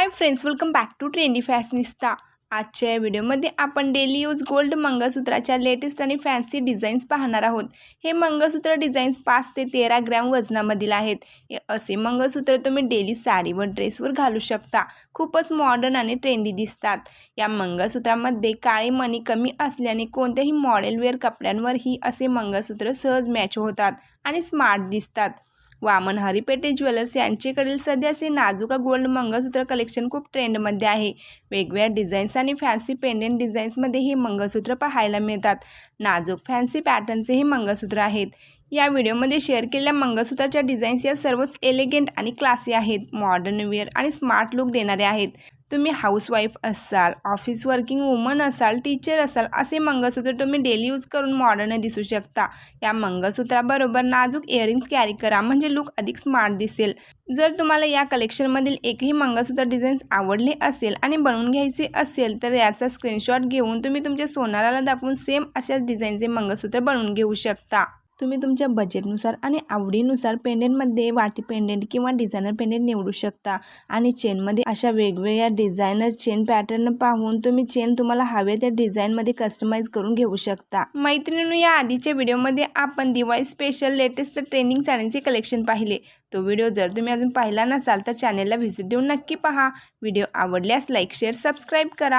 Hi friends welcome back to trendy fashionista आजच्या या व्हिडिओमध्ये आपण डेली यूज गोल्ड मंगळसूत्राच्या लेटेस्ट आणि फॅन्सी डिझाईन्स पाहणार आहोत. हे मंगळसूत्र डिझाईन्स पाच ते तेरा ग्रॅम वजनामधील आहेत. असे मंगळसूत्र तुम्ही डेली साडीवर ड्रेसवर घालू शकता. खूपच मॉडर्न आणि ट्रेंडी दिसतात. या मंगळसूत्रामध्ये काळे मणी कमी असल्याने कोणत्याही मॉडेलवेअर कपड्यांवरही असे मंगळसूत्र सहज मॅच होतात आणि स्मार्ट दिसतात. वामन हरिपेटे ज्वेलर्स यांच्याकडील सध्याचे नाजुका गोल्ड मंगळसूत्र कलेक्शन खूप ट्रेंडमध्ये आहे. वेगवेगळ्या डिझाईन्स आणि फॅन्सी पेंडेंट डिझाईन्समध्ये हे मंगळसूत्र पाहायला मिळतात. नाजूक फॅन्सी पॅटर्नचे हे मंगळसूत्र आहेत. या व्हिडिओमध्ये शेअर केलेल्या मंगळसूत्राच्या डिझाईन्स या सर्वच एलिगंट आणि क्लासी आहेत. मॉडर्न वेअर आणि स्मार्ट लुक देणारे आहेत. तुम्ही हाऊसवाईफ असाल ऑफिस वर्किंग वुमन असाल टीचर असाल असे मंगळसूत्र तुम्ही डेली यूज करून मॉडर्न दिसू शकता. या मंगळसूत्राबरोबर नाजूक इयरिंग्स कॅरी करा म्हणजे लुक अधिक स्मार्ट दिसेल. जर तुम्हाला या कलेक्शनमधील एकही मंगळसूत्र डिझाईन्स आवडले असेल आणि बनवून घ्यायचे असेल तर याचा स्क्रीनशॉट घेऊन तुम्ही तुमच्या सोनाराला दाखवून सेम अशाच डिझाईनचे मंगळसूत्र बनवून घेऊ शकता. तुम्ही तुमच्या बजेटनुसार आणि आवडीनुसार पेंडेंटमध्ये वाटी पेंडेंट किंवा डिझायनर पेंडेंट निवडू शकता. आणि चेनमध्ये अशा वेगवेगळ्या डिझायनर चेन पॅटर्न पाहून तुम्ही चेन तुम्हाला हवे त्या डिझाईनमध्ये कस्टमाइज करून घेऊ शकता. मैत्रिणी या आधीच्या व्हिडिओमध्ये आपण दिवाळी स्पेशल लेटेस्ट ट्रेंडिंग साड्यांचे कलेक्शन पाहिले. तो व्हिडिओ जर तुम्ही अजून पाहिला नसाल तर चॅनेलला व्हिजिट देऊन नक्की पहा. व्हिडिओ आवडल्यास लाईक शेअर सबस्क्राईब करा.